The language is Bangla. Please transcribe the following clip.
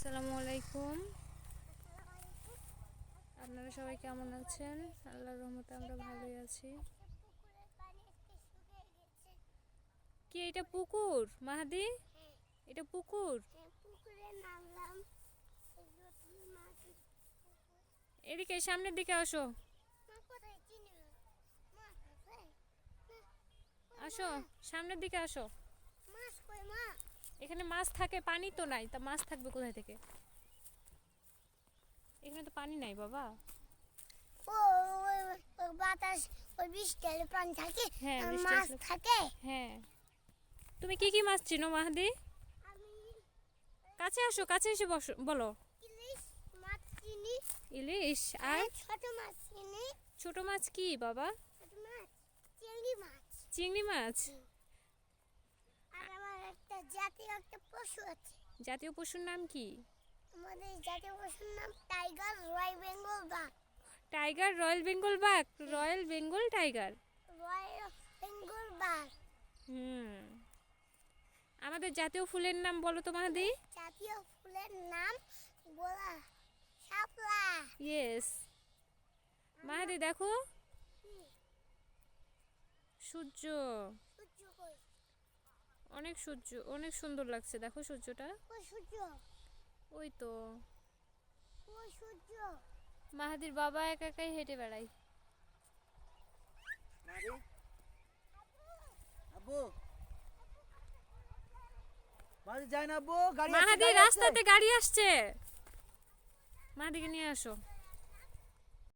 আসসালামু আলাইকুম। আপনারা সবাই কেমন আছেন? আল্লাহর রহমতে আমরা ভালোই আছি। কি এটা পুকুর? মাহাদি? এটা পুকুর? এদিকে, সামনের দিকে আসো। আসো, সামনের দিকে আসো। মা এখানে মাছ থাকে পানি তো নাই। তা মাছ থাকবে কোথায় থেকে? এখানে তো পানি নাই বাবা। ও ওই বাতাস ওই বৃষ্টির পানি থাকে হ্যাঁ, মাছ থাকে। হ্যাঁ। তুমি কি কি মাছ চিনো মাহাদি? কাছে আসো কাছে এসে বসো বলো। ইলিশ মাছ চিনি। ইলিশ আর? ছোট মাছ চিনি। ছোট মাছ কি বাবা? চিংড়ি মাছ। চিংড়ি মাছ? জাতীয় একটা পশু আছে। জাতীয় পশুর নাম কি? আমাদের জাতীয় পশুর নাম টাইগার রয় বেঙ্গল বাঘ। টাইগার রয়্যাল বেঙ্গল বাঘ? Royal Bengal tiger? Royal Bengal বাঘ। হুম। আমাদের জাতীয় ফুলের নাম বলো তো মাহাদি। জাতীয় ফুলের নাম গোলা শাপলা। ইয়েস মাহাদি দেখো। সূর্য। সূর্য কই? অনেক সূর্য অনেক সুন্দর লাগছে। দেখো সূর্যটা। ওই তো। মাহাদির বাবা একা একাই হেঁটে আসছে, মাহাদি রাস্তাতে গাড়ি আসছে। মাহাদিকে নিয়ে আসো।